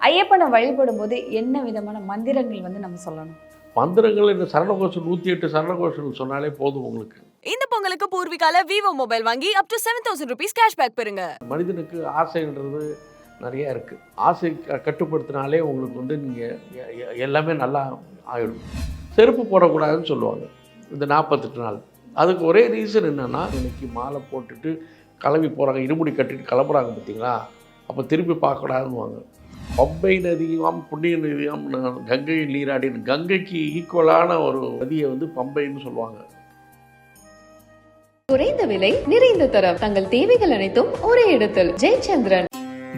ஐயப்பனை வழிபடும் போது என்ன விதமான மந்திரங்கள் வந்து நம்ம சொல்லணும்? மந்திரங்கள் இந்த சரணகோஷம் நூற்றி எட்டு சரணகோஷம் சொன்னாலே போதும் உங்களுக்கு. இந்த பொங்கலுக்கு பூர்விகால விவோ மொபைல் வாங்கி up to seven thousand rupees cashback பெறுங்க. மனிதனுக்கு ஆசைன்றது நிறைய இருக்குது ஆசை க- கட்டுப்படுத்தினாலே உங்களுக்கு வந்து நீங்கள் எல்லாமே நல்லா ஆகிடும் செருப்பு போடக்கூடாதுன்னு சொல்லுவாங்க. இந்த நாற்பத்தெட்டு நாள். அதுக்கு ஒரே ரீசன் என்னென்னா இன்னைக்கு மாலை போட்டுட்டு கிளம்பி போகிறாங்க இருமுடி கட்டிட்டு கிளம்புறாங்க பார்த்தீங்களா அப்போ திருப்பி பார்க்கக்கூடாதுன்னுவாங்க. பம்பை நதியாம் புண்ணிய நதியாம் கங்கை நீராடின் கங்கைக்கு ஈக்குவலான ஒரு நதியை வந்து பம்பைன்னு சொல்லுவாங்க. குறைந்த விலை நிறைந்த தரம். தங்கள் தேவைகள் அனைத்தும் ஒரே இடத்தில். ஜெயச்சந்திரன்.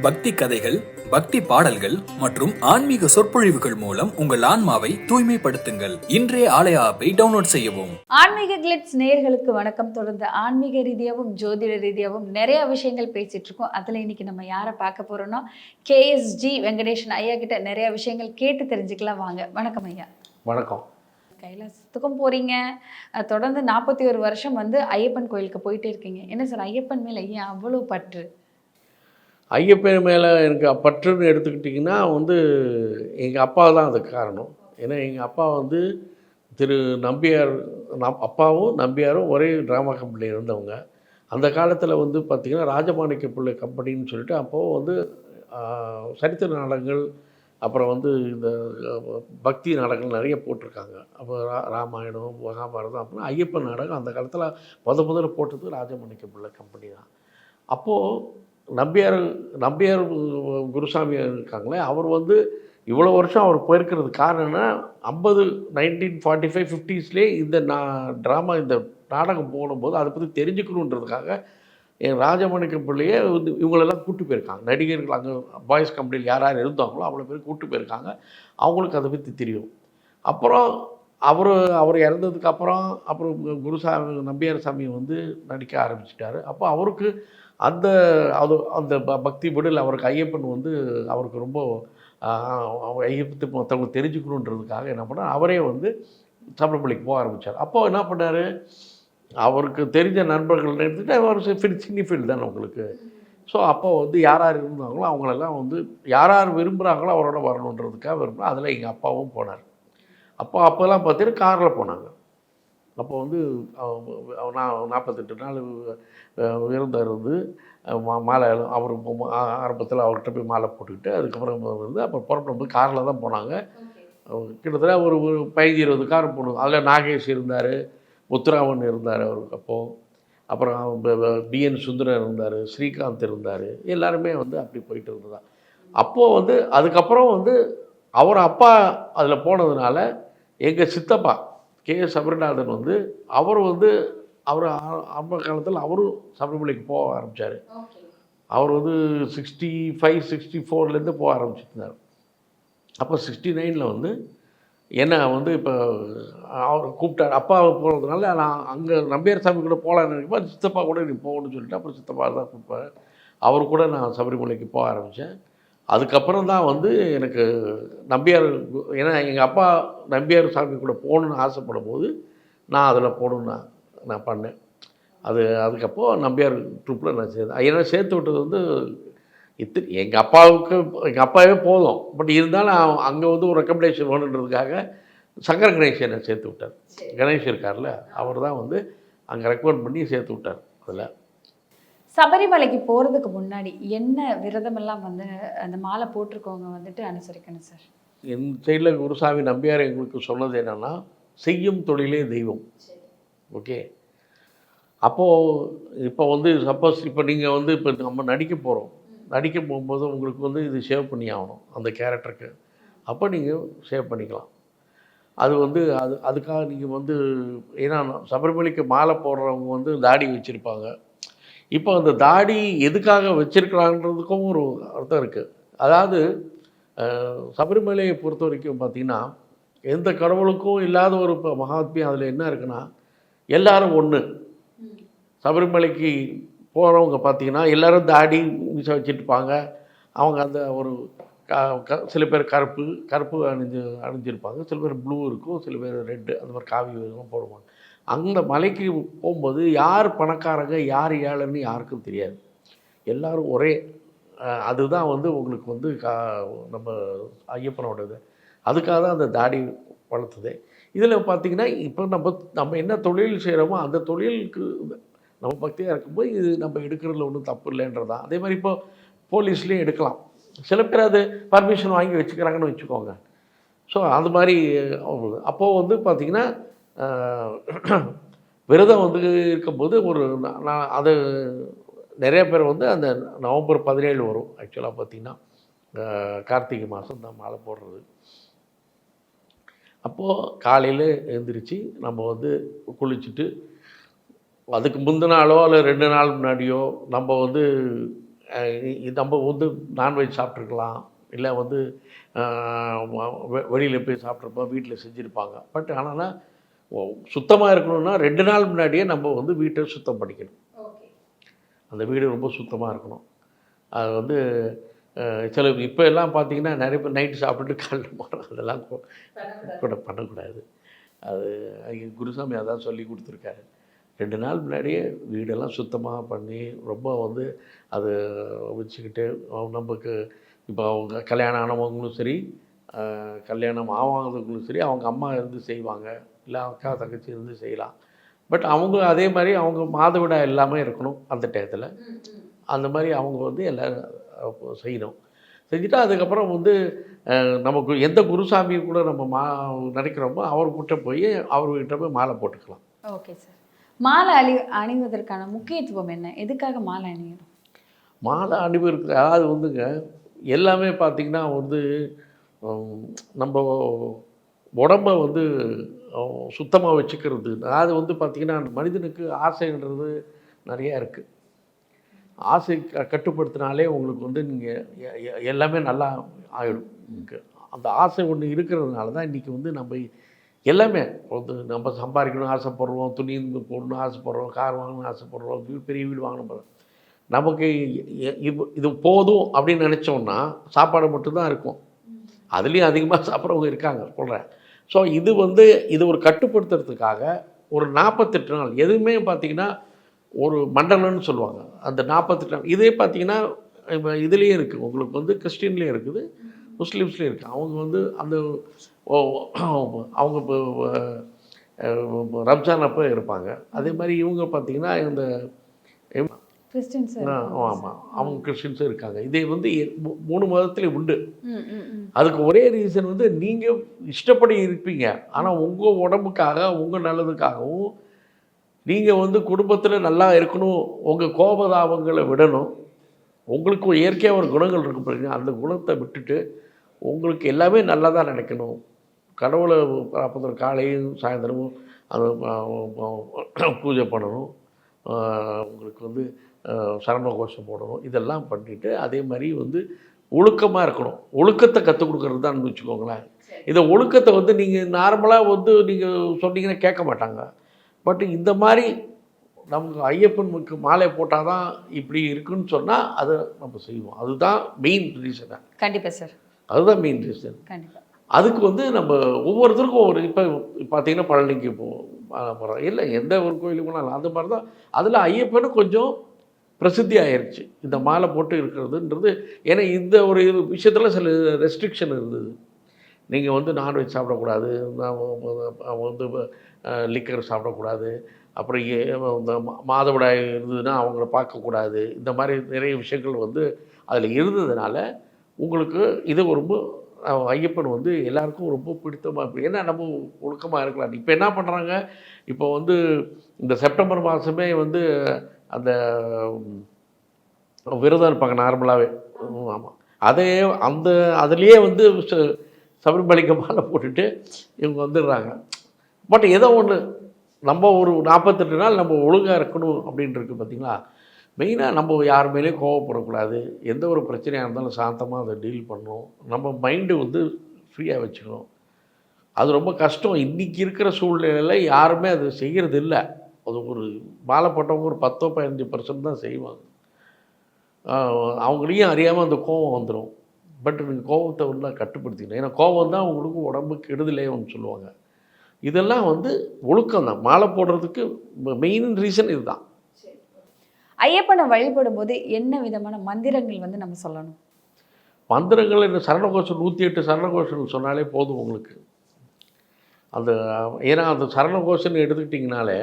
பக்தி கதைகள் பக்தி பாடல்கள் மற்றும் ஆன்மீக சொற்பொழிவுகள் மூலம் உங்கள் ஆன்மாவை தூய்மைப்படுத்துங்கள். இன்றைய ஆலய ஆப்பை டவுன்லோட் செய்யவும். ஆன்மீக கிளிட்ஸ் நேயர்களுக்கு வணக்கம். தொடர்ந்து ஆன்மீக ரீதியாகவும் ஜோதிட ரீதியாகவும் நிறைய விஷயங்கள் பேசிட்டு இருக்கோம். அதில் இன்னைக்கு நம்ம யாரை பார்க்க போறோம்னா கேஎஸ்ஜி வெங்கடேஷன் ஐயா கிட்ட நிறைய விஷயங்கள் கேட்டு தெரிஞ்சுக்கலாம் வாங்க. வணக்கம் ஐயா. வணக்கம். கைலாசத்துக்கும் போறீங்க. அஹ் தொடர்ந்து நாற்பத்தி ஒரு வருஷம் வந்து ஐயப்பன் கோயிலுக்கு போயிட்டே இருக்கீங்க. என்ன சார் ஐயப்பன் மேல ஏன் அவ்வளோ பற்று? ஐயப்பன் மேலே எனக்கு பற்றுன்னு எடுத்துக்கிட்டிங்கன்னா வந்து எங்கள் அப்பா தான் அதுக்கு காரணம். ஏன்னா எங்கள் அப்பா வந்து திரு நம்பியார் நம் அப்பாவும் நம்பியாரும் ஒரே ட்ராமா கம்பெனியில் இருந்தவங்க. அந்த காலத்தில் வந்து பார்த்திங்கன்னா ராஜமாணிக்க பிள்ளை கம்பெனின்னு சொல்லிட்டு அப்போது வந்து சரித்திர நாடகங்கள் அப்புறம் வந்து இந்த பக்தி நாடகங்கள் நிறைய போட்டிருக்காங்க. அப்போ ரா ராமாயணம் மகாபாரதம் அப்படின்னா ஐயப்பன் நாடகம் அந்த காலத்தில் முத முதல்ல போட்டது ராஜமாணிக்க பிள்ளை கம்பெனி தான் அப்போது நம்பியார் நம்பியார் குருசாமி இருக்காங்களே அவர் வந்து இவ்வளோ வருஷம் அவர் போயிருக்கிறது காரணம்னா ஐம்பது நைன்டீன் ஃபார்ட்டி ஃபைவ் ஃபிஃப்டிஸ்லேயே இந்த நான் ட்ராமா இந்த நாடகம் போடும்போது அதை பற்றி தெரிஞ்சுக்கணுன்றதுக்காக என் ராஜமாணிக்க பிள்ளையே வந்து இவங்களெல்லாம் கூட்டு போயிருக்காங்க. நடிகர்கள் அங்கே பாய்ஸ் கம்பெனியில் யார் யார் இருந்தாங்களோ அவ்வளோ பேர் கூட்டு போயிருக்காங்க. அவங்களுக்கு அதை பற்றி தெரியும். அப்புறம் அவர் அவர் இறந்ததுக்கு அப்புறம் அப்புறம் குருசாமி நம்பியார் சாமி வந்து நடிக்க ஆரம்பிச்சிட்டாரு. அப்போ அவருக்கு அந்த அது அந்த ப- பக்தி விடல். அவருக்கு ஐயப்பன் வந்து அவருக்கு ரொம்ப ஐயப்பத்தை தெரிஞ்சுக்கணுன்றதுக்காக என்ன பண்ணார்? அவரே வந்து சபரிமலைக்கு போக ஆரம்பித்தார் அப்போ என்ன பண்ணார்? அவருக்கு தெரிஞ்ச நண்பர்கள் எடுத்துகிட்டு அவர் ஃபீல்ட் சின்னி ஃபீல்டு தானே உங்களுக்கு. ஸோ அப்போ வந்து யார் யார் இருந்தாங்களோ அவங்களெல்லாம் வந்து யார் யார் விரும்புகிறாங்களோ அவரோட வரணுன்றதுக்காக விரும்புகிறோம் அதில் எங்கள் அப்பாவும் போனார். அப்போ அப்போல்லாம் பார்த்தீங்கன்னா காரில் போனாங்க. அப்போ வந்து நான் நாற்பத்தெட்டு நாள் இருந்து அஹ், மா- மாலை அவர் ஆரம்பத்தில் அவர்கிட்ட போய் மாலை போட்டுக்கிட்டு அதுக்கப்புறம் வந்து அப்புறம் புறப்படும் காரில் தான் போனாங்க. கிட்டத்தட்ட ஒரு ஒரு பதினஞ்சு இருபது கார் போனோம் அதில் நாகேஷ் இருந்தார் முத்துராமன் இருந்தார் அவருக்கு அப்போது அப்புறம் பிஎன் சுந்தரன் இருந்தார் ஸ்ரீகாந்த் இருந்தார். எல்லாருமே வந்து அப்படி போயிட்டு இருந்ததா அப்போது வந்து அதுக்கப்புறம் வந்து அவர் அப்பா அதில் போனதுனால எங்கள் சித்தப்பா கே சபரிநாதன் வந்து அவர் வந்து அவர் ஆரம்ப காலத்தில் அவரும் சபரிமலைக்கு போக ஆரம்பித்தார் அவர் வந்து சிக்ஸ்டி ஃபைவ் சிக்ஸ்டி ஃபோர்லேருந்து போக ஆரம்பிச்சிருந்தார். அப்போ சிக்ஸ்டி நைனில் வந்து என்ன வந்து இப்போ அவர் கூப்பிட்டார். அப்பா போகிறதுனால நான் அங்கே நம்பியார் சாமி கூட போகலான்னு நினைக்கும் சித்தப்பா கூட நீ போகணும்னு சொல்லிட்டு அப்புறம் சித்தப்பா தான் கூப்பிட்டாரு. அவர் கூட நான் சபரிமலைக்கு போக ஆரம்பித்தேன் அதுக்கப்புறம் தான் வந்து எனக்கு நம்பியார் ஏன்னா எங்கள் அப்பா நம்பியார் சாமி கூட போகணுன்னு ஆசைப்படும் போது நான் அதில் போகணுன்னு நான் நான் பண்ணேன். அது அதுக்கப்போ நம்பியார் ட்ரூப்பில் நான் சேர்ந்தேன். ஏன்னா சேர்த்து விட்டது வந்து இத்தனை எங்கள் அப்பாவுக்கு எங்கள் அப்பாவே போதும். பட் இருந்தாலும் அங்கே வந்து ஒரு ரெக்கமெண்டேஷன் வேணுன்றதுக்காக சங்கர கணேசனை சேர்த்து விட்டார் கணேஷ் இருக்கார்ல அவர் தான் வந்து அங்கே ரெக்கமெண்ட் பண்ணி சேர்த்து விட்டார் அதில். சபரிமலைக்கு போகிறதுக்கு முன்னாடி என்ன விரதமெல்லாம் வந்து அந்த மாலை போட்டிருக்கவங்க வந்துட்டு அனுசரிக்கணும் சார்? என் சைடில் குருசாமி நம்பியார் எங்களுக்கு சொன்னது என்னென்னா செய்யும் தொழிலே தெய்வம். ஓகே? அப்போது இப்போ வந்து சப்போஸ் இப்போ நீங்கள் வந்து இப்போ நம்ம நடிக்க போகிறோம் நடிக்க போகும்போது உங்களுக்கு வந்து இது சேவ் பண்ணி ஆகணும் அந்த கேரக்டருக்கு. அப்போ நீங்கள் சேவ் பண்ணிக்கலாம். அது வந்து அது அதுக்காக நீங்கள் வந்து ஏன்னா சபரிமலைக்கு மாலை போடுறவங்க வந்து தாடி வச்சுருப்பாங்க. இப்போ அந்த தாடி எதுக்காக வச்சிருக்கலான்றதுக்கும் ஒரு அர்த்தம் இருக்குது அதாவது சபரிமலையை பொறுத்த வரைக்கும் பார்த்தீங்கன்னா எந்த கடவுளுக்கும் இல்லாத ஒரு இப்போ மகாத்மியம் அதில் என்ன இருக்குன்னா எல்லாரும் ஒன்று சபரிமலைக்கு போகிறவங்க பார்த்தீங்கன்னா எல்லோரும் தாடி மீசை வச்சுருப்பாங்க அவங்க அந்த ஒரு க- க- சில பேர் கருப்பு கருப்பு அணிஞ்சு அணிஞ்சிருப்பாங்க. சில பேர் ப்ளூ இருக்கும் சில பேர் ரெட்டு அந்த மாதிரி காவி போடுவாங்க. அந்த மலைக்கு போகும்போது யார் பணக்காரங்க யார் ஏழைன்னு யாருக்கும் தெரியாது. எல்லாரும் ஒரே அதுதான் வந்து உங்களுக்கு வந்து கா நம்ம ஐயப்பனோட இது. அதுக்காக தான் அந்த தாடி வளர்த்துது. இதில் பார்த்தீங்கன்னா இப்போ நம்ம நம்ம என்ன தொழில் செய்கிறோமோ அந்த தொழிலுக்கு நம்ம பக்தியாக இருக்கும்போது இது நம்ம எடுக்கிறதுல ஒன்றும் தப்பு இல்லைன்றதான் அதே மாதிரி இப்போ போலீஸ்லேயும் எடுக்கலாம். சில பேர் அது பர்மிஷன் வாங்கி வச்சுக்கிறாங்கன்னு வச்சுக்கோங்க. ஸோ அது மாதிரி அப்போது வந்து பார்த்திங்கன்னா விரதம் வந்து இருக்கும்போது ஒரு நான் அது நிறைய பேர் வந்து அந்த நவம்பர் பதினேழு வரும் ஆக்சுவலாக பார்த்திங்கன்னா. கார்த்திகை மாதம் தான் மாலை போடுறது. அப்போது காலையில் எழுந்திரிச்சு நம்ம வந்து குளிச்சுட்டு அதுக்கு முந்தின நாளோ இல்லை ரெண்டு நாள் முன்னாடியோ நம்ம வந்து நம்ம வந்து நான்வெஜ் சாப்பிட்ருக்கலாம் இல்லை வந்து வெளியில் போய் சாப்பிட்ருப்போம் வீட்டில் செஞ்சுருப்பாங்க. பட் ஆனால் சுத்தமாக இருக்கணும்னா ரெண்டு நாள் முன்னாடியே நம்ம வந்து வீட்டை சுத்தம் பண்ணிக்கணும். அந்த வீடு ரொம்ப சுத்தமாக இருக்கணும். அது வந்து சில இப்போ எல்லாம் பார்த்தீங்கன்னா நிறைய பேர் நைட்டு சாப்பிட்டுட்டு காலையில் போகிறோம் அதெல்லாம் கூட பண்ணக்கூடாது. அது குருசாமி அதான் சொல்லி கொடுத்துருக்காரு. ரெண்டு நாள் முன்னாடியே வீடெல்லாம் சுத்தமாக பண்ணி ரொம்ப வந்து அது வச்சுக்கிட்டு நமக்கு இப்போ அவங்க கல்யாணம் ஆனவங்களும் சரி கல்யாணம் ஆவாதவங்களும் சரி அவங்க அம்மா இருந்து செய்வாங்க. இல்லை அக்கா தங்கச்சி இருந்து செய்யலாம். பட் அவங்க அதே மாதிரி அவங்க மாதவிடாய் எல்லாமே இருக்கணும் அந்த டயத்தில். அந்த மாதிரி அவங்க வந்து அப்போ செய்யணும். செஞ்சுட்டு அதுக்கப்புறம் வந்து நமக்கு எந்த குருசாமி கூட நம்ம மா நினைக்கிறோமோ அவர்கிட்ட போய் அவர்கிட்ட போய் மாலை போட்டுக்கலாம். ஓகே சார் மாலை அணி அணிவதற்கான முக்கியத்துவம் என்ன? எதுக்காக மாலை அணியணும்? மாலை அணிவருக்கு அதாவது வந்துங்க எல்லாமே பார்த்திங்கன்னா வந்து நம்ம உடம்ப வந்து சுத்தமாக வச்சுக்கிறது அது வந்து பார்த்திங்கன்னா மனிதனுக்கு ஆசைன்றது நிறையா இருக்குது ஆசை க- கட்டுப்படுத்தினாலே உங்களுக்கு வந்து நீங்கள் எல்லாமே நல்லா ஆகிடும் அந்த ஆசை ஒன்று இருக்கிறதுனால தான் இன்றைக்கி வந்து நம்ம எல்லாமே வந்து நம்ம சம்பாதிக்கணும்னு ஆசைப்படுறோம் துணி போடணும்னு ஆசைப்படுறோம் கார் வாங்கணும்னு ஆசைப்படுறோம் பெரிய வீடு வாங்கணும் நமக்கு இது இது போதும் அப்படின்னு நினச்சோம்னா சாப்பாடு மட்டும்தான் இருக்கும். அதுலேயும் அதிகமாக சாப்பிட்றவங்க இருக்காங்க சொல்கிறேன் ஸோ இது வந்து இது ஒரு கட்டுப்படுத்துறதுக்காக ஒரு நாற்பத்தெட்டு நாள் எதுவுமே பார்த்திங்கன்னா ஒரு மண்டலம்னு சொல்லுவாங்க. அந்த நாற்பத்தெட்டு நாள் இதே பார்த்தீங்கன்னா இப்போ இதுலேயும் இருக்குது உங்களுக்கு வந்து கிறிஸ்டின்லேயும் இருக்குது முஸ்லீம்ஸ்லேயும் இருக்குது அவங்க வந்து அந்த அவங்க இப்போ ரம்ஜான் அப்போ இருப்பாங்க. அதே மாதிரி இவங்க பார்த்தீங்கன்னா இந்த ஆமாம் அவங்க கிறிஸ்டின்ஸும் இருக்காங்க. இதே வந்து மூணு மதத்துலேயும் உண்டு. அதுக்கு ஒரே ரீசன் வந்து நீங்கள் இஷ்டப்படி இருப்பீங்க. ஆனால் உங்கள் உடம்புக்காக உங்கள் நல்லதுக்காகவும் நீங்கள் வந்து குடும்பத்தில் நல்லா இருக்கணும் உங்கள் கோபதாபங்களை விடணும். உங்களுக்கு இயற்கையாக ஒரு குணங்கள் இருக்கு பாருங்க. அந்த குணத்தை விட்டுட்டு உங்களுக்கு எல்லாமே நல்லதாக நினைக்கணும். கடவுளை பார்ப்பதற்கு காலையும் சாயந்தரமும் அது அஹ், பூஜை பண்ணணும். உங்களுக்கு வந்து சரண கோஷம் போடணும். இதெல்லாம் பண்ணிட்டு அதே மாதிரி வந்து ஒழுக்கமாக இருக்கணும். ஒழுக்கத்தை கற்றுக் கொடுக்கறது தான் வச்சுக்கோங்களேன். இந்த ஒழுக்கத்தை வந்து நீங்கள் நார்மலாக வந்து நீங்கள் சொன்னீங்கன்னா கேட்க மாட்டாங்க. பட் இந்த மாதிரி நமக்கு ஐயப்பனுக்கு மாலை போட்டால் தான் இப்படி இருக்குன்னு சொன்னால் அதை நம்ம செய்வோம். அதுதான் மெயின் ரீசனாக கண்டிப்பா சார் அதுதான் மெயின் ரீசன் கண்டிப்பா. அதுக்கு வந்து நம்ம ஒவ்வொருத்தருக்கும் ஒரு இப்போ பார்த்தீங்கன்னா பழனிக்கு போகிறோம் இல்லை எந்த ஒரு கோயிலுக்கு போனாலும் அந்த மாதிரி தான் அதில் ஐயப்பனும் கொஞ்சம் பிரசித்தி ஆயிருச்சு இந்த மாலை போட்டு இருக்கிறதுன்றது ஏன்னா இந்த ஒரு இது விஷயத்தில் சில ரெஸ்ட்ரிக்ஷன் இருந்தது. நீங்கள் வந்து நான்வெஜ் சாப்பிடக்கூடாது வந்து லிக்கர் சாப்பிடக்கூடாது அப்புறம் ஏ- இந்த மா- மாதவிடாய் இருந்ததுன்னா அவங்கள பார்க்கக்கூடாது இந்த மாதிரி நிறைய விஷயங்கள் வந்து அதில் இருந்ததுனால உங்களுக்கு இது ரொம்ப ஐயப்பன் வந்து எல்லாருக்கும் ரொம்ப பிடித்தமாக இருக்கும் ஏன்னா நம்ம ஒழுக்கமாக இருக்கலாம். இப்போ என்ன பண்ணுறாங்க இப்போ வந்து இந்த செப்டம்பர் மாதமே வந்து அந்த விரதம் இருப்பாங்க நார்மலாகவே ஆமாம் அதே அந்த அதுலேயே வந்து ச- சபரிமலைக்கு மாலை போட்டுட்டு இவங்க வந்துடுறாங்க. பட் ஏதோ ஒன்று நம்ம ஒரு நாற்பத்தெட்டு நாள் நம்ம ஒழுங்காக இருக்கணும் அப்படின்னு இருக்கு பார்த்தீங்களா மெயினாக நம்ம யார் மேலேயும் கோவப்படக்கூடாது. எந்த ஒரு பிரச்சனையாக இருந்தாலும் சாந்தமாக அதை டீல் பண்ணணும். நம்ம மைண்டு வந்து ஃப்ரீயாக வச்சுக்கணும். அது ரொம்ப கஷ்டம். இன்றைக்கி இருக்கிற சூழ்நிலையில் யாருமே அது செய்கிறது இல்லை அது ஒரு மாலை போட்டவங்க ஒரு பத்தோ பதினஞ்சு பர்சன்ட் தான் செய்வாங்க. அவங்களையும் அறியாமல் அந்த கோபம் வந்துடும் பட் நீங்கள் கோபத்தை உள்ள கட்டுப்படுத்திக்கணும். ஏன்னா கோபம் தான் உங்களுக்கு உடம்புக்கு கெடுதலேன்னு சொல்லுவாங்க. இதெல்லாம் வந்து ஒழுக்கம் தான். மாலை போடுறதுக்கு மெயின் ரீசன் இதுதான். ஐயப்பனை வழிபடும் போது என்ன விதமான மந்திரங்கள் வந்து நம்ம சொல்லணும்? மந்திரங்கள் இந்த சரணகோஷம் நூற்றி எட்டு சரணகோஷம் சொன்னாலே போதும் உங்களுக்கு. அந்த ஏன்னா அந்த சரணகோஷம்னு எடுத்துக்கிட்டிங்கனாலே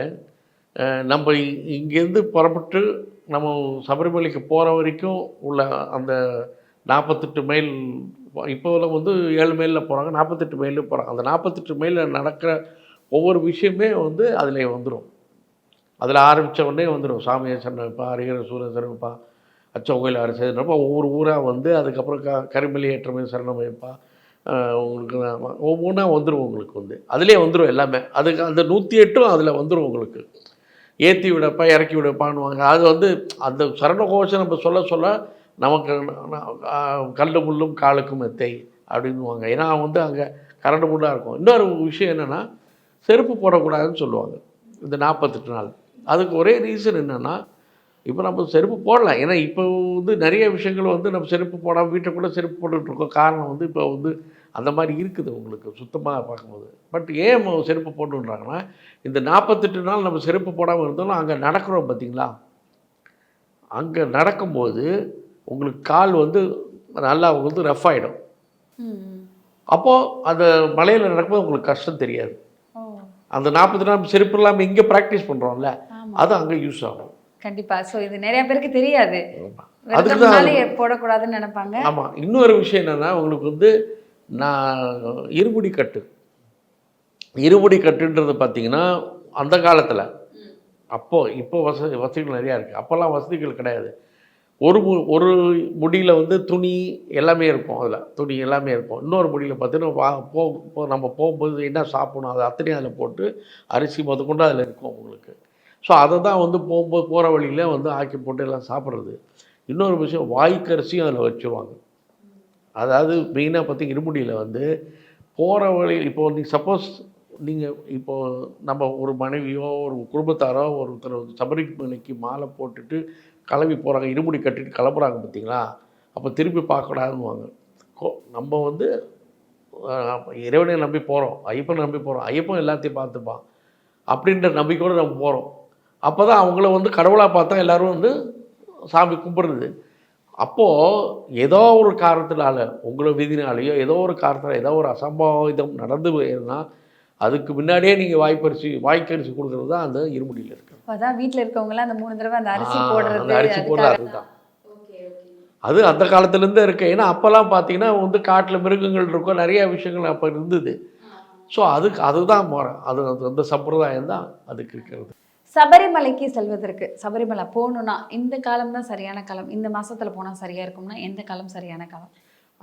நம்ம இங்கேருந்து புறப்பட்டு நம்ம சபரிமலைக்கு போகிற வரைக்கும் உள்ள அந்த நாற்பத்தெட்டு மைல் இப்போலாம் வந்து ஏழு மைலில் போகிறாங்க நாற்பத்தெட்டு மைலில் போகிறாங்க அந்த நாற்பத்தெட்டு மைலில் நடக்கிற ஒவ்வொரு விஷயமே வந்து அதில் வந்துடும் அதில் ஆரம்பித்த உடனே வந்துடும் சாமியை சரணப்பா ஹரிகர சூரிய சரணப்பா அச்சோகையில் அரசு ஒவ்வொரு ஊராக வந்து அதுக்கப்புறம் க கரிமலி ஏற்றமே சரணமைப்பா உங்களுக்கு ஒவ்வொன்றா வந்துடும் உங்களுக்கு வந்து. அதிலே வந்துடும் எல்லாமே. அதுக்கு அந்த நூற்றி எட்டும் அதில் வந்துடும் உங்களுக்கு. ஏற்றி விடப்பா இறக்கி விடப்பான்னுவாங்க அது வந்து அந்த சரணகோஷம் நம்ம சொல்ல சொல்ல நமக்கு கல் முள்ளும் காலுக்கும் மெத்தை அப்படின்னுவாங்க ஏன்னா வந்து அங்கே கரண்டு முள்ளாக இருக்கும். இன்னொரு விஷயம் என்னென்னா செருப்பு போடக்கூடாதுன்னு சொல்லுவாங்க. இந்த நாற்பத்தெட்டு நாள். அதுக்கு ஒரே ரீசன் என்னென்னா இப்போ நம்ம செருப்பு போடலாம். ஏன்னா இப்போ வந்து நிறைய விஷயங்கள் வந்து நம்ம செருப்பு போடாமல் வீட்டை கூட செருப்பு போட்டுட்ருக்கோம் காரணம் வந்து இப்போ வந்து அந்த மாதிரி இருக்குது உங்களுக்கு சுத்தமாக பார்க்கும்போது. பட் ஏன் செருப்பு போட்டுன்றாங்கன்னா இந்த நாற்பத்தெட்டு நாள் நம்ம செருப்பு போடாமல் இருந்தாலும் அங்கே நடக்கிறோம் பார்த்தீங்களா அங்கே நடக்கும்போது உங்களுக்கு கால் வந்து நல்லா வந்து ரஃப் ஆகிடும் அப்போது அந்த மலையில் நடக்கும்போது உங்களுக்கு கஷ்டம் தெரியாது. அந்த நாற்பத்தி நாள் செருப்பு இல்லாமல் இங்கே ப்ராக்டிஸ் பண்ணுறோம்ல அது அங்கே யூஸ் ஆகும். கண்டிப்பா. சோ இது நிறைய பேருக்கு தெரியாது. அதுக்கு போடக்கூடாதுன்னு நினைப்பாங்க. ஆமாம் இன்னொரு விஷயம் என்னென்னா உங்களுக்கு வந்து நான் இருமுடி கட்டு. இருமுடி கட்டுன்றது பார்த்திங்கன்னா அந்த காலத்தில். அப்போது இப்போ வசதி வசதிகள் நிறையா இருக்குது அப்போல்லாம் வசதிகள் கிடையாது. ஒரு மு ஒரு முடியில் வந்து துணி எல்லாமே இருக்கும் அதில். துணி எல்லாமே இருக்கும். இன்னொரு முடியில் பார்த்தீங்கன்னா வா போ போ- நம்ம போகும்போது என்ன சாப்பிடணும் அதை அத்தனையும் அதில் போட்டு அரிசி முதற்கொண்டு அதில் இருக்கும் உங்களுக்கு. ஸோ அதை தான் வந்து போகும்போது போகிற வழியில் வந்து ஆக்கி போட்டு எல்லாம் சாப்பிட்றது. இன்னொரு விஷயம் வாய்க்கரிசியும் அதில் வச்சுருவாங்க. அதாவது மெயினாக பார்த்திங்க இருமுடியில் வந்து போகிற வழி இப்போ நீங்கள் சப்போஸ் நீங்கள் இப்போது நம்ம ஒரு மனைவியோ ஒரு குடும்பத்தாரோ ஒருத்தர் வந்து சபரிமலைக்கு மாலை போட்டுட்டு கிளம்பி போகிறாங்க இருமுடி கட்டிட்டு கிளம்புறாங்க பார்த்தீங்களா அப்போ திருப்பி பார்க்கக்கூடாதுன்னுவாங்க. கோ நம்ம வந்து இறைவனை நம்பி போகிறோம் ஐயப்பனை நம்பி போகிறோம் ஐயப்பன் எல்லாத்தையும் பார்த்துப்பான். அப்படின்ற நம்பிக்கையோடு நம்ம போகிறோம் அப்போ தான் அவங்கள வந்து கடவுளாக பார்த்தா எல்லோரும் வந்து சாமி கும்பிட்றது. அப்போது ஏதோ ஒரு காரணத்தினால உங்களை விதினாலேயோ ஏதோ ஒரு காரணத்தில் ஏதோ ஒரு அசம்பாவிதம் நடந்து போயிருந்தா அதுக்கு முன்னாடியே நீங்கள் வாய்ப்பரிசி வாய்க்கரிசி கொடுக்குறது தான் அந்த இருமுடியில் இருக்குது அதான் வீட்ல இருக்கவங்க எல்லாம் அந்த மூணு தடவை அந்த அரிசி போடுறது அந்த அரிசி போடுறது அதுதான். அது அந்த காலத்துலேருந்தே இருக்கு. ஏன்னா அப்போல்லாம் பார்த்தீங்கன்னா வந்து காட்டில் மிருகங்கள் இருக்கும் நிறைய விஷயங்கள் அப்போ இருந்தது. ஸோ அதுக்கு அதுதான் முறை அது அது- அந்த சம்பிரதாயம் தான் அதுக்கு இருக்கிறது. சபரிமலைக்கு செல்வதற்கு சபரிமலை போகணும்னா இந்த காலம் தான் சரியான காலம் இந்த மாதத்தில் போனால் சரியாக இருக்கும்னா எந்த காலம் சரியான காலம்?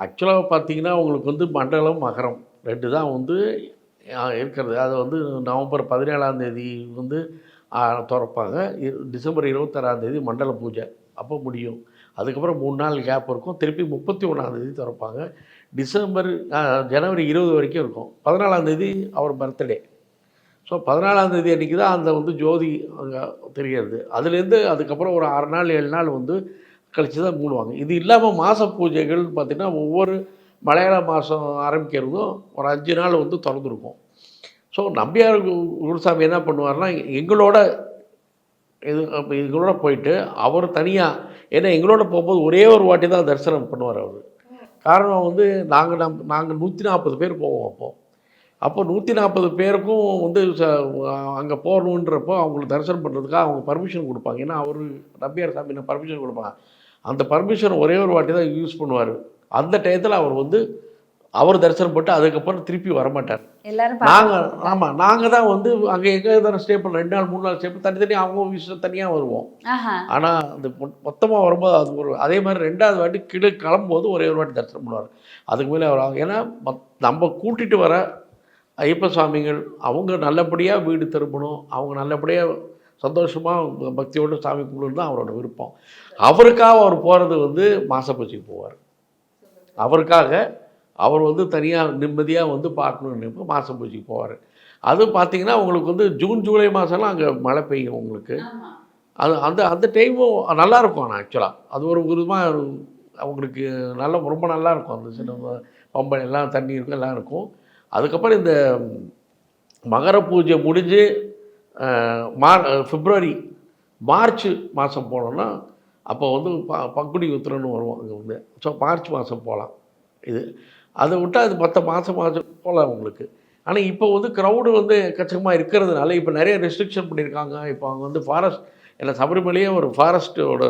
ஆக்சுவலாக பார்த்தீங்கன்னா உங்களுக்கு வந்து மண்டலம் மகரம் ரெண்டு தான் வந்து இருக்கிறது. அது வந்து நவம்பர் பதினேழாம் தேதி வந்து திறப்பாங்க. டிசம்பர் இருபத்தாறாம் தேதி மண்டல பூஜை அப்போ முடியும். அதுக்கப்புறம் மூணு நாள் கேப் இருக்கும். திருப்பி முப்பத்தி ஒன்றாந்தேதி திறப்பாங்க. டிசம்பர் ஜனவரி இருபது வரைக்கும் இருக்கும். பதினாலாம் தேதி அவர் பர்த்டே ஸோ பதினாலாம் தேதி அன்றைக்கி தான் அந்த வந்து ஜோதி அங்கே தெரிகிறது. அதுலேருந்து அதுக்கப்புறம் ஒரு ஆறு நாள் ஏழு நாள் வந்து கழித்து தான் மூடுவாங்க. இது இல்லாமல் மாத பூஜைகள் பார்த்திங்கன்னா ஒவ்வொரு மலையாள மாதம் ஆரம்பிக்கிறதும் ஒரு அஞ்சு நாள் வந்து திறந்துருக்கும். ஸோ நம்பியார் குருசாமி என்ன பண்ணுவார்னா எங்களோட இது எங்களோட போயிட்டு அவர் தனியாக ஏன்னா எங்களோட போகும்போது ஒரே ஒரு வாட்டி தான் தரிசனம் பண்ணுவார் அவர். காரணம் வந்து நாங்கள் நம் நாங்கள் நூற்றி நாற்பது பேர் போவோம் அப்போது அப்போ நூற்றி நாற்பது பேருக்கும் வந்து அங்கே போகணுன்றப்போ அவங்களுக்கு தரிசனம் பண்ணுறதுக்காக அவங்க பர்மிஷன் கொடுப்பாங்க. ஏன்னா அவர் நம்பியார் சாமி பர்மிஷன் கொடுப்பாங்க. அந்த பர்மிஷன் ஒரே ஒரு வாட்டி தான் யூஸ் பண்ணுவார். அந்த டயத்தில் அவர் வந்து அவர் தரிசனம் போட்டு அதுக்கப்புறம் திருப்பி வரமாட்டார். எல்லாரும் நாங்கள் ஆமாம் நாங்கள் தான் வந்து அங்கே எங்கே தானே ஸ்டே பண்ண ரெண்டு நாள் மூணு நாள் ஸ்டே பண்ணி தனித்தனி அவங்க விஷயம் தனியாக வருவோம். ஆனால் அந்த மொத்தமாக வரும்போது அது ஒரு அதே மாதிரி ரெண்டாவது வாட்டி கீழே கிளம்பும்போது ஒரே ஒரு வாட்டி தரிசனம் பண்ணுவார். அதுக்கு மேலே அவர். ஏன்னா நம்ம கூட்டிகிட்டு வர ஐயப்ப சுவாமிகள் அவங்க நல்லபடியாக வீடு திரும்பணும் அவங்க நல்லபடியாக சந்தோஷமாக பக்தியோடு சாமி கும்பிடணும் தான் அவரோட விருப்பம். அவருக்காக அவர் போகிறது வந்து மாசப்பூச்சிக்கு போவார். அவருக்காக அவர் வந்து தனியாக நிம்மதியாக வந்து பார்க்கணுன்னு மாசப்பூச்சிக்கு போவார். அது பார்த்தீங்கன்னா உங்களுக்கு வந்து ஜூன் ஜூலை மாதம்லாம் அங்கே மழை பெய்யும் உங்களுக்கு. அது அந்த அந்த டைமும் நல்லா இருக்கும் ஆனால் ஆக்சுவலாக அது ஒரு விதமாக அவங்களுக்கு நல்ல ரொம்ப நல்லா இருக்கும். அந்த சின்ன பம்பை எல்லாம் தண்ணி இருக்கும் எல்லாம் இருக்கும். அதுக்கப்புறம் இந்த மகர பூஜை முடிஞ்சு மார் பிப்ரவரி மார்ச் மாதம் போனோன்னா அப்போ வந்து ப பங்குனி உத்திரன்னு வரும் அங்கே வந்து. ஸோ மார்ச் மாதம் போகலாம் இது அதை விட்டால் அது மற்ற மாதம் மாதம் போகலாம் உங்களுக்கு. ஆனால் இப்போ வந்து க்ரௌடு வந்து எக்கச்சக்கமாக இருக்கிறதுனால இப்போ நிறைய ரெஸ்ட்ரிக்ஷன் பண்ணியிருக்காங்க. இப்போ அவங்க வந்து ஃபாரஸ்ட் ஏன்னா சபரிமலையே ஒரு ஃபாரஸ்ட்டோட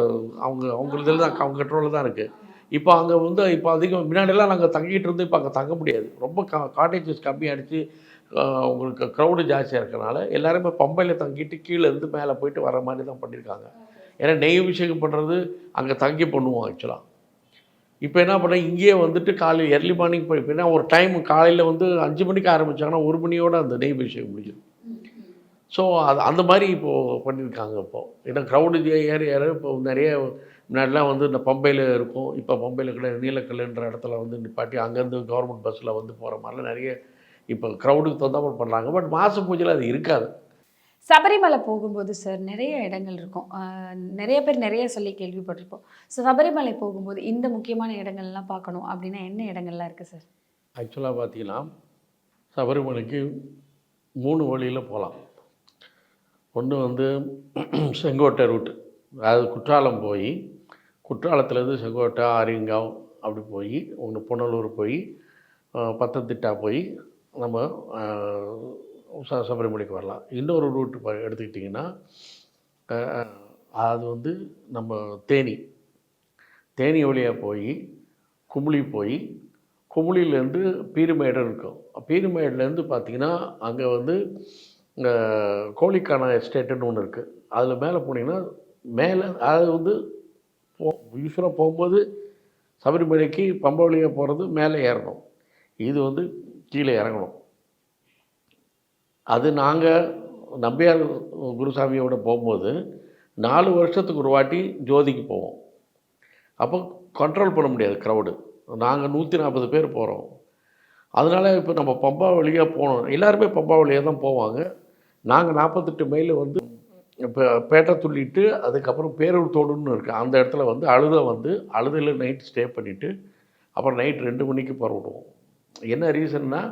அவங்க அவங்க இதில் தான் அவங்க கண்ட்ரோலில் தான் இருக்குது இப்போ அங்கே வந்து இப்போ அதிகம் முன்னாடியெல்லாம் நாங்கள் தங்கிட்டு இருந்து இப்போ அங்கே தங்க முடியாது. ரொம்ப கா காட்டேஜஸ் கம்மியாகிடுச்சு உங்களுக்கு க்ரௌடு ஜாஸ்தியாக இருக்கனால எல்லாருமே பம்பையில் தங்கிட்டு கீழே இருந்து மேலே போயிட்டு வர மாதிரி தான் பண்ணியிருக்காங்க. ஏன்னா நெய் அபிஷேகம் பண்ணுறது அங்கே தங்கி பண்ணுவோம் ஆக்சுவலாக இப்போ என்ன பண்ணேன் இங்கேயே வந்துட்டு காலையில் எர்லி மார்னிங் போய் ஏன்னா ஒரு டைம் காலையில் வந்து அஞ்சு மணிக்கு ஆரம்பித்தாங்கன்னா ஒரு மணியோட அந்த நெய் அபிஷேகம் முடிஞ்சிடும். ஸோ அது அந்த மாதிரி இப்போது பண்ணியிருக்காங்க இப்போது ஏன்னா க்ரௌடு ஏற ஏற இப்போ நிறைய முன்னாடிலாம் வந்து இந்த பம்பையில் இருக்கும். இப்போ பம்பையில் கிடையாது நீலக்கல்லுன்ற இடத்துல வந்து நிப்பாட்டி அங்கேருந்து கவர்மெண்ட் பஸ்ஸில் வந்து போகிற மாதிரிலாம் நிறைய இப்போ க்ரௌடுக்கு தகுந்தாமல் பண்ணுறாங்க பட் மாத பூஜையில் அது இருக்காது. சபரிமலை போகும்போது சார் நிறைய இடங்கள் இருக்கும். நிறைய பேர் நிறைய சொல்லி கேள்விப்பட்டிருப்போம். ஸோ சபரிமலை போகும்போது இந்த முக்கியமான இடங்கள்லாம் பார்க்கணும் அப்படின்னா என்ன இடங்கள்லாம் இருக்குது சார் ஆக்சுவலாக பார்த்தீங்கன்னா சபரிமலைக்கு மூணு வழியில் போகலாம் ஒன்று வந்து செங்கோட்டை ரூட்டு அதாவது குற்றாலம் போய் குற்றாலத்துலேருந்து செங்கோட்டை ஆரியங்காவ் அப்படி போய் ஒன்று புனலூர் போய் பத்தனத்திட்டா போய் நம்ம ச- சபரிமலைக்கு வரலாம். இன்னொரு ரூட்டு ப- எடுத்துக்கிட்டிங்கன்னா அது வந்து நம்ம தேனி. தேனி வழியாக போய் குமுளி போய் குமுளிலேருந்து பீருமேடு இருக்கும். பீருமேடுலேருந்து பார்த்தீங்கன்னா அங்கே வந்து கோழிக்கான எஸ்டேட்டுன்னு ஒன்று இருக்குது அதில் மேலே போனீங்கன்னா மேலே அது வந்து யூஸ்வலாக போகும்போது சபரிமலைக்கு பம்பை வழியாக போகிறது மேலே ஏறணும். இது வந்து கீழே இறங்கணும். அது நாங்கள் நம்பியார் குருசாமியோட போகும்போது நாலு வருஷத்துக்கு ஒரு வாட்டி ஜோதிக்கு போவோம். அப்போ கண்ட்ரோல் பண்ண முடியாது க்ரௌடு நாங்கள் நூற்றி நாற்பது பேர் போகிறோம் அதனால இப்போ நம்ம பம்பா வழியாக போகணும் எல்லாருமே பம்பா வழியாக தான் போவாங்க. நாங்கள் நாற்பத்தெட்டு மைல் வந்து இப்போ பேட்டை துள்ளிட்டு அதுக்கப்புறம் பேரூர் தோடுன்னு இருக்குது அந்த இடத்துல வந்து அழுத வந்து அழுதையில் நைட் ஸ்டே பண்ணிவிட்டு அப்புறம் நைட் ரெண்டு மணிக்கு புறப்படுவோம். என்ன ரீசன்னா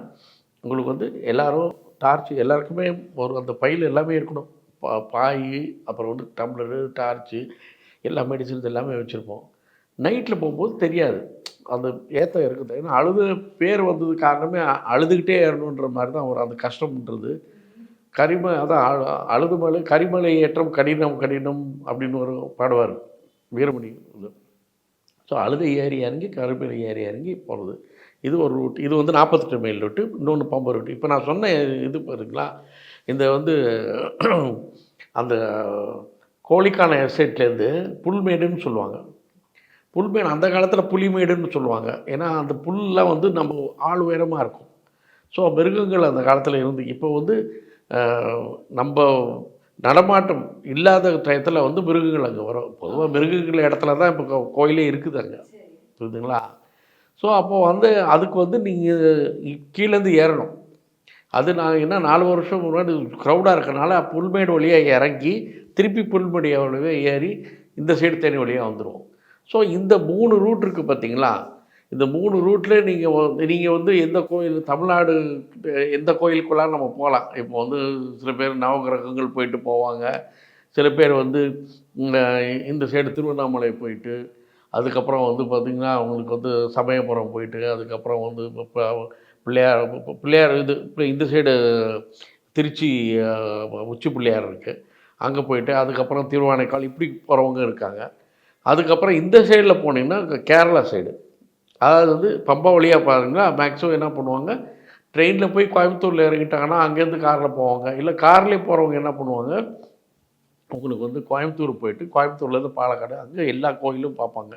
உங்களுக்கு வந்து எல்லோரும் டார்ச் எல்லாருக்குமே ஒரு அந்த பையில் எல்லாமே இருக்கணும். பா பாய் அப்புறம் வந்து டம்ளரு டார்ச்சு எல்லா மெடிசன்ஸ் எல்லாமே வச்சுருப்போம். நைட்டில் போகும்போது தெரியாது. அந்த ஏத்தம் இருக்குது. ஏன்னா அழுது பேர் வந்தது காரணமே அழுதுகிட்டே ஏறணுன்ற மாதிரி தான் ஒரு அந்த கஷ்டம்ன்றது கரிம அதான் அழுதுமலை கரிமலை ஏற்றம் கடினம் கடினம் அப்படின்னு ஒரு பாடுவார் வீரமணி ஸோ அழுதை ஏறி இறங்கி கருமலை ஏறி இறங்கி போகிறது இது ஒரு ரூட் இது வந்து நாற்பத்தெட்டு மைல் ரூட்டு இன்னொன்று பம்பு ரூட்டு இப்போ நான் சொன்ன இது பாருங்களா இந்த வந்து அந்த கோழிக்கான எஸ்டேட்லேருந்து புல்மேடுன்னு சொல்லுவாங்க. புல்மேடு அந்த காலத்தில் புலிமேடுன்னு சொல்லுவாங்க. ஏன்னா அந்த புல்லாம் வந்து நம்ம ஆள் உயரமாக இருக்கும். ஸோ மிருகங்கள் அந்த காலத்தில் இருந்து இப்போ வந்து நம்ம நடமாட்டம் இல்லாத டயத்தில் வந்து மிருகங்கள் அங்கே வரும். பொதுவாக மிருகங்கள் இடத்துல தான் இப்போ கோயிலே இருக்குது அங்கே. புரியுதுங்களா? ஸோ அப்போது வந்து அதுக்கு வந்து நீங்கள் கீழேருந்து ஏறணும். அது நான் என்ன நாலு வருஷம் முன்னாடி க்ரௌடாக இருக்கனால புல்மேடு வழியாக இறங்கி திருப்பி புல்மேடு வழியாக ஏறி இந்த சைடு தேனி வழியாக வந்துடுவோம் ஸோ இந்த மூணு ரூட் இருக்குது பார்த்தீங்களா இந்த மூணு ரூட்டில் நீங்கள் நீங்கள் வந்து எந்த கோயில் தமிழ்நாடு எந்த கோயிலுக்குள்ளார நம்ம போகலாம்? இப்போ வந்து சில பேர் நவகிரகங்கள் போயிட்டு போவாங்க. சில பேர் வந்து இந்த சைடு திருவண்ணாமலை போயிட்டு அதுக்கப்புறம் வந்து பார்த்திங்கன்னா அவங்களுக்கு வந்து சமயபுரம் போயிட்டு அதுக்கப்புறம் வந்து இப்போ பிள்ளையார் பிள்ளையார் இது இப்போ இந்த சைடு திருச்சி உச்சி பிள்ளையார் இருக்குது அங்கே போயிட்டு அதுக்கப்புறம் திருவானைக்கால் இப்படி போகிறவங்க இருக்காங்க. அதுக்கப்புறம் இந்த சைடில் போனீங்கன்னா கேரளா சைடு அதாவது வந்து பம்பா வழியாக பாருங்களா மேக்ஸிமம் என்ன பண்ணுவாங்க? ட்ரெயினில் போய் கோயம்புத்தூரில் இறங்கிட்டாங்கன்னா அங்கேருந்து காரில் போவாங்க. இல்லை கார்லேயே போகிறவங்க என்ன பண்ணுவாங்க? உங்களுக்கு வந்து கோயம்புத்தூர் போயிட்டு கோயம்புத்தூர்லேருந்து பாலக்காடு அங்கே எல்லா கோயிலும் பார்ப்பாங்க.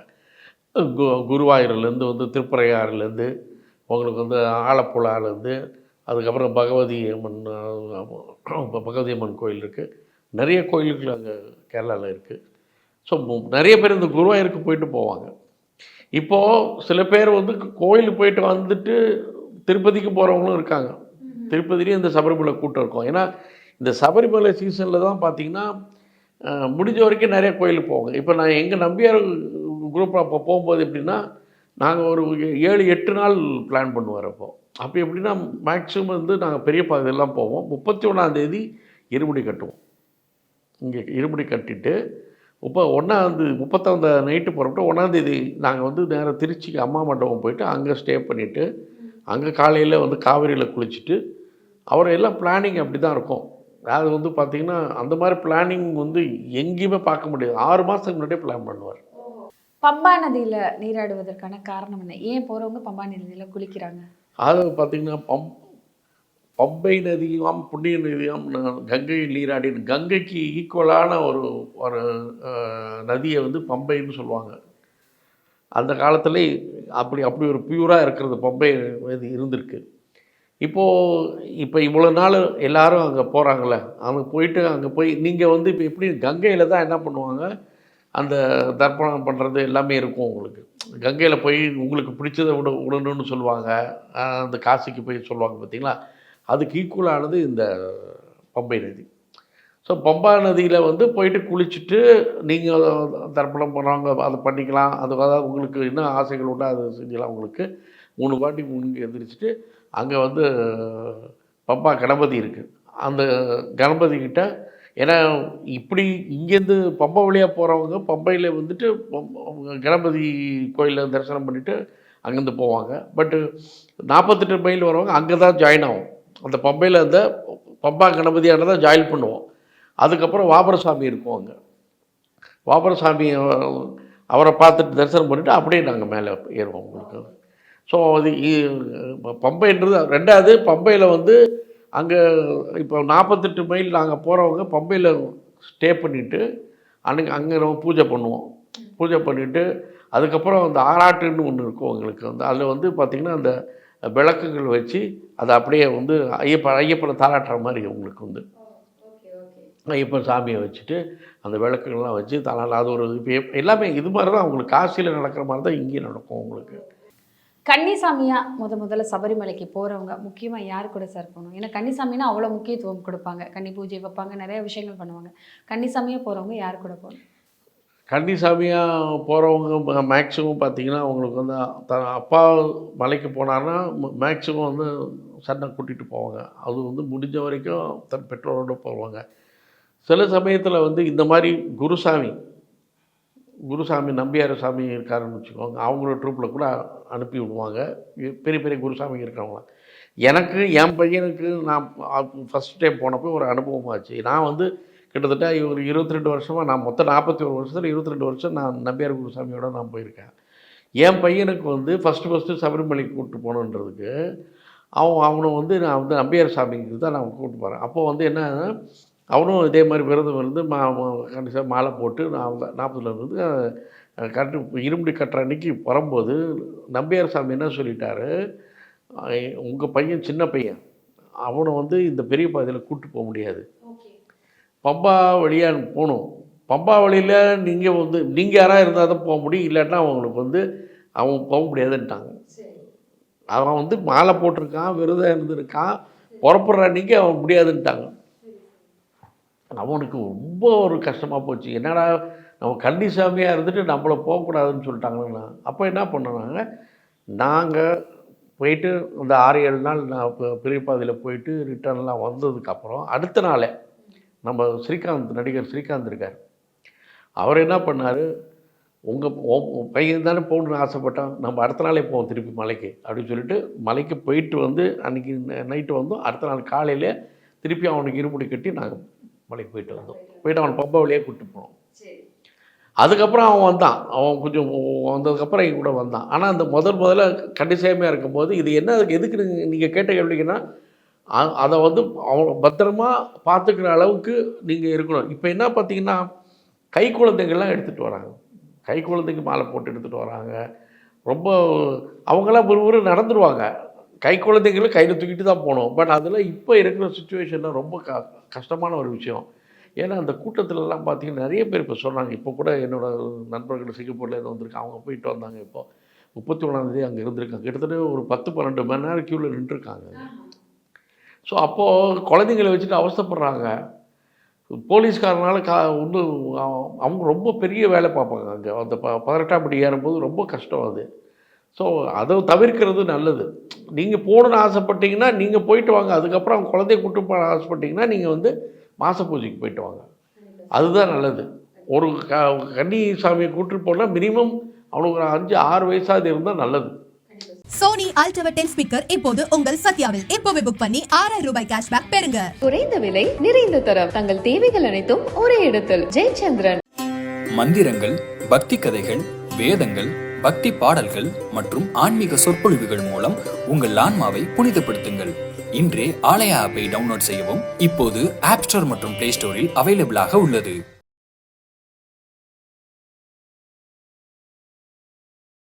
கு குருவாயூர்லேருந்து வந்து திருப்பரையாறுலேருந்து உங்களுக்கு வந்து ஆலப்புழாலேருந்து அதுக்கப்புறம் பகவதி அம்மன் பகவதி அம்மன் கோயில் இருக்குது நிறைய கோயில்கள் அங்கே கேரளாவில் இருக்குது ஸோ நிறைய பேர் இந்த குருவாயூருக்கு போயிட்டு போவாங்க. இப்போது சில பேர் வந்து கோயிலுக்கு போயிட்டு வந்துட்டு திருப்பதிக்கு போகிறவங்களும் இருக்காங்க. திருப்பதிலேயும் இந்த சபரிமலை கூட்டம் இருக்கும். ஏன்னா இந்த சபரிமலை சீசனில் தான் பார்த்தீங்கன்னா முடிஞ்ச வரைக்கும் நிறைய கோயிலுக்கு போவாங்க. இப்போ நான் எங்கள் நம்பியார் குரூப் அப்போ போகும்போது எப்படின்னா நாங்கள் ஒரு ஏழு எட்டு நாள் பிளான் பண்ணுவார் அப்போ. அப்போ எப்படின்னா மேக்ஸிமம் வந்து நாங்கள் பெரிய பாதையெல்லாம் போவோம். முப்பத்தி ஒன்றாந்தேதி இருமுடி கட்டுவோம். இங்கே இருமுடி கட்டிட்டு இப்போ ஒன்றாந்து முப்பத்தாந்த நைட்டு புறப்பட்டு ஒன்றாந்தேதி நாங்கள் வந்து நேராக திருச்சிக்கு அம்மா மண்டபம் போயிட்டு அங்கே ஸ்டே பண்ணிவிட்டு அங்கே காலையில் வந்து காவிரியில் குளிச்சுட்டு அவர் எல்லாம் பிளானிங் அப்படி தான் இருக்கும். அது வந்து பார்த்திங்கன்னா அந்த மாதிரி பிளானிங் வந்து எங்கேயுமே பார்க்க முடியாது. ஆறு மாதத்துக்கு முன்னாடியே பிளான் பண்ணுவார். பம்பா நதியில நீராடுவதற்கான காரணம் என்ன? ஏன் போறவங்க பம்பா நதியில குளிக்கிறாங்க? அது பார்த்திங்கன்னா பம் பம்பை நதியாம் புண்ணிய நதியாம் கங்கை நீராடி கங்கைக்கு ஈக்குவலான ஒரு ஒரு நதியை வந்து பம்பைன்னு சொல்லுவாங்க. அந்த காலத்தில் அப்படி அப்படி ஒரு பியூராக இருக்கிறது பம்பை இது இருந்திருக்கு. இப்போது இப்போ இவ்வளோ நாள் எல்லாரும் அங்கே போகிறாங்களே அங்கே போயிட்டு அங்கே போய் நீங்கள் வந்து இப்போ எப்படி கங்கையில் தான் என்ன பண்ணுவாங்க? அந்த தர்ப்பணம் பண்ணுறது எல்லாமே இருக்கும் உங்களுக்கு. கங்கையில் போய் உங்களுக்கு பிடிச்சதை விட விடணும்னு சொல்லுவாங்க. அந்த காசிக்கு போய் சொல்லுவாங்க பார்த்தீங்களா? அதுக்கு ஈக்குவலானது இந்த பம்பை நதி. ஸோ பம்பா நதியில் வந்து போயிட்டு குளிச்சுட்டு நீங்கள் தர்ப்பணம் பண்ணுறவங்க அதை பண்ணிக்கலாம். அது அதாவது உங்களுக்கு என்ன ஆசைகள் உண்டோ அதை செஞ்சலாம் உங்களுக்கு. மூணு வாட்டி முன்னுக்கு எந்திரிச்சிட்டு அங்கே வந்து பம்பா கணபதி இருக்குது அந்த கணபதி கிட்ட ஏன்னா இப்படி இங்கேருந்து பம்பை வழியாக போகிறவங்க பம்பையில் வந்துட்டு கணபதி கோயிலில் தரிசனம் பண்ணிவிட்டு அங்கேருந்து போவாங்க. பட்டு நாற்பத்தெட்டு மைல் வரவங்க அங்கே தான் ஜாயின் ஆகும். அந்த பம்பையில் அந்த பம்பா கணபதியான தான் ஜாயின் பண்ணுவோம். அதுக்கப்புறம் வாபரசாமி இருக்கும் அங்கே. வாபரசாமி அவரை பார்த்துட்டு தரிசனம் பண்ணிவிட்டு அப்படியே நாங்கள் மேலே ஏறுவோம் உங்களுக்கு. ஸோ அது பம்பைன்றது ரெண்டாவது பம்பையில் வந்து அங்கே இப்போ நாற்பத்தெட்டு மைல் நாங்கள் போகிறவங்க பம்பையில் ஸ்டே பண்ணிவிட்டு அன்னைக்கு அங்கே நம்ம பூஜை பண்ணுவோம். பூஜை பண்ணிவிட்டு அதுக்கப்புறம் அந்த ஆராட்டுன்னு ஒன்று இருக்கும் எங்களுக்கு. வந்து அதில் வந்து பார்த்திங்கன்னா அந்த விளக்குகள் வச்சு அதை அப்படியே வந்து ஐயப்பன் ஐயப்பனை தாளாட்டுற மாதிரி உங்களுக்கு வந்து ஐயப்பன் சாமியை வச்சுட்டு அந்த விளக்குகள்லாம் வச்சு தாளாட அது ஒரு எல்லாமே இது மாதிரி தான் உங்களுக்கு காசியில் நடக்கிற மாதிரி தான் இங்கேயும் நடக்கும் உங்களுக்கு. கன்னிசாமியாக முத முதல்ல சபரிமலைக்கு போகிறவங்க முக்கியமாக யார் கூட சார் போகணும்? ஏன்னா கன்னிசாமின்னா அவ்வளோ முக்கியத்துவம் கொடுப்பாங்க. கன்னி பூஜை வைப்பாங்க நிறைய விஷயங்கள் பண்ணுவாங்க. கன்னிசாமியாக போகிறவங்க யார் கூட போகணும்? கன்னிசாமியாக போகிறவங்க மேக்ஸிமம் பார்த்தீங்கன்னா அவங்களுக்கு வந்து த அப்பா மலைக்கு போனார்னா மேக்ஸிமம் வந்து சண்டை கூட்டிகிட்டு போவாங்க. அது வந்து முடிஞ்ச வரைக்கும் தன் பெற்றோரோட போவாங்க. சில சமயத்தில் வந்து இந்த மாதிரி குருசாமி குருசாமி நம்பியார் சாமி இருக்காருன்னு வச்சுக்கோங்க அவங்களோட ட்ரூப்பில் கூட அனுப்பி விடுவாங்க. பெரிய பெரிய குருசாமி இருக்கிறவங்கள. எனக்கு என் பையனுக்கு நான் ஃபஸ்ட் டைம் போனப்போ ஒரு அனுபவமாச்சு நான் வந்து கிட்டத்தட்ட ஒரு இருபத்தி ரெண்டு வருஷமாக நான் மொத்தம் நாற்பத்தி ஒரு வருஷத்தில் இருபத்தி ரெண்டு வருஷம் நான் நம்பியார் குருசாமியோட நான் போயிருக்கேன். என் பையனுக்கு வந்து ஃபஸ்ட்டு ஃபஸ்ட்டு சபரிமலைக்கு கூப்பிட்டு போகணுன்றதுக்கு அவன் அவனை வந்து நான் வந்து நம்பியார் சாமிக்கு தான் நான் கூப்பிட்டு போகிறேன் அப்போது வந்து என்ன அவனும் இதே மாதிரி விரதம் இருந்து மா கண்டிப்பாக மாலை போட்டு நான் நாற்பதுல இருந்து கட்டு இருமுடி கட்டுற அன்னைக்கு வரும்போது நம்பியார் சாமி என்ன சொல்லிட்டாரு உங்கள் பையன் சின்ன பையன். அவனை வந்து இந்த பெரிய பாதையில் கூப்பிட்டு போக முடியாது. பம்பா வழியாக போகணும். பம்பா வழியில் நீங்கள் வந்து நீங்கள் யாராக இருந்தால் தான் போக முடியும். இல்லாட்டினா அவங்களுக்கு வந்து அவன் போக முடியாதுன்ட்டாங்க. அவன் வந்து மாலை போட்டிருக்கான் விரதம் இருந்திருக்கான் புறப்படுற நீங்கள் அவன் முடியாதுன்ட்டாங்க. அவனுக்கு ரொம்ப ஒரு கஷ்டமாக போச்சு. என்னடா நம்ம கன்னிசாமியாக இருந்துட்டு நம்மளை போகக்கூடாதுன்னு சொல்லிட்டாங்கன்னா அப்போ என்ன பண்ணாங்க? நாங்கள் போயிட்டு அந்த ஆறு ஏழு நாள் நான் இப்போ பெரிய பாதையில் போயிட்டு ரிட்டர்ன்லாம் வந்ததுக்கப்புறம் அடுத்த நாளே நம்ம ஸ்ரீகாந்த் நடிகர் ஸ்ரீகாந்த் இருக்கார். அவர் என்ன பண்ணார்? உங்கள் பையன் தானே போகணுன்னு ஆசைப்பட்டான். நம்ம அடுத்த நாளே போவோம் திருப்பி மலைக்கு அப்படின்னு சொல்லிட்டு மலைக்கு போயிட்டு வந்து அன்றைக்கி நைட்டு வந்தோம். அடுத்த நாள் காலையில் திருப்பி அவனுக்கு இருமுடி கட்டி நாங்கள் மலைக்கு போயிட்டு வந்தோம். போயிட்டு அவனை பம்பா வழியாக கூப்பிட்டு போனோம். அதுக்கப்புறம் அவன் வந்தான். அவன் கொஞ்சம் வந்ததுக்கப்புறம் எங்க கூட வந்தான். ஆனால் அந்த முதல் முதல்ல கண்டிசாமியாக இருக்கும்போது இது என்ன அதுக்கு எதுக்கு நீங்கள் கேட்ட கேள்விக்குன்னா அ- அதை வந்து அவங்க பத்திரமா பார்த்துக்கிற அளவுக்கு நீங்கள் இருக்கணும். இப்போ என்ன பார்த்தீங்கன்னா கை குழந்தைங்கள்லாம் எடுத்துகிட்டு வராங்க. கை குழந்தைக்கு மாலை போட்டு எடுத்துகிட்டு வராங்க. ரொம்ப அவங்களாம் ஒரு ஒரு நடந்துருவாங்க. கை குழந்தைங்களும் கையில் தூக்கிட்டு தான் போகணும். பட் அதில் இப்போ இருக்கிற சுச்சுவேஷனில் ரொம்ப க கஷ்டமான ஒரு விஷயம். ஏன்னா அந்த கூட்டத்துலலாம் பார்த்தீங்கன்னா நிறைய பேர் இப்போ சொல்கிறாங்க இப்போ கூட என்னோடய நண்பர்கள் சிங்கப்பூரில் இருந்து வந்திருக்காங்க. அவங்க போயிட்டு வந்தாங்க இப்போ. முப்பத்தி ஒன்றாந்தேதி அங்கே இருந்திருக்காங்க. கிட்டத்தட்ட ஒரு பத்து பன்னெண்டு மணி நேரம் க்யூவில் நின்றுருக்காங்க. ஸோ அப்போது குழந்தைங்களை வச்சுட்டு அவஸ்தப்படுறாங்க போலீஸ்காரனால கா ஒன்றும் அவங்க ரொம்ப பெரிய வேலை பார்ப்பாங்க அங்கே. அந்த ப பதினெட்டாம் படி ஏறும்போது ரொம்ப கஷ்டம் அது. ஸோ அதை தவிர்க்கிறது நல்லது. நீங்கள் போகணுன்னு ஆசைப்பட்டீங்கன்னா நீங்கள் போயிட்டு வாங்க. அதுக்கப்புறம் அவங்க குழந்தைய கூட்டு போக ஆசைப்பட்டீங்கன்னா நீங்கள் வந்து மாச பூஜைக்கு போயிட்டு வாங்க. அதுதான் நல்லது. ஒரு க கன்னி சாமியை கூட்டிட்டு போனால் மினிமம் அவனுக்கு ஒரு அஞ்சு ஆறு வயசாவது இருந்தால் நல்லது. சோனி அல்ட்ரா டென் ஸ்பீக்கர் இப்போது உங்கள் சத்யாவில். இப்போவே புக் பண்ணி ஆறாயிரம் ரூபாய் கேஷ்பேக் பெறுங்க. குறைந்த விலை நிறைந்த தரம். தங்கள் தேவைகள் அனைத்தும் ஒரே இடத்தில். ஜெயச்சந்திரன். மந்திரங்கள் பக்தி கதைகள் வேதங்கள் பக்தி பாடல்கள் மற்றும் ஆன்மீக சொற்பொழிவுகள் மூலம் உங்கள் ஆன்மாவை புனிதப்படுத்துங்கள். இன்றே ஆலயா ஆப்பை டவுன்லோட் செய்யவும். இப்போது ஆப் ஸ்டோர் மற்றும் பிளே ஸ்டோரில் அவைலபிளாக உள்ளது.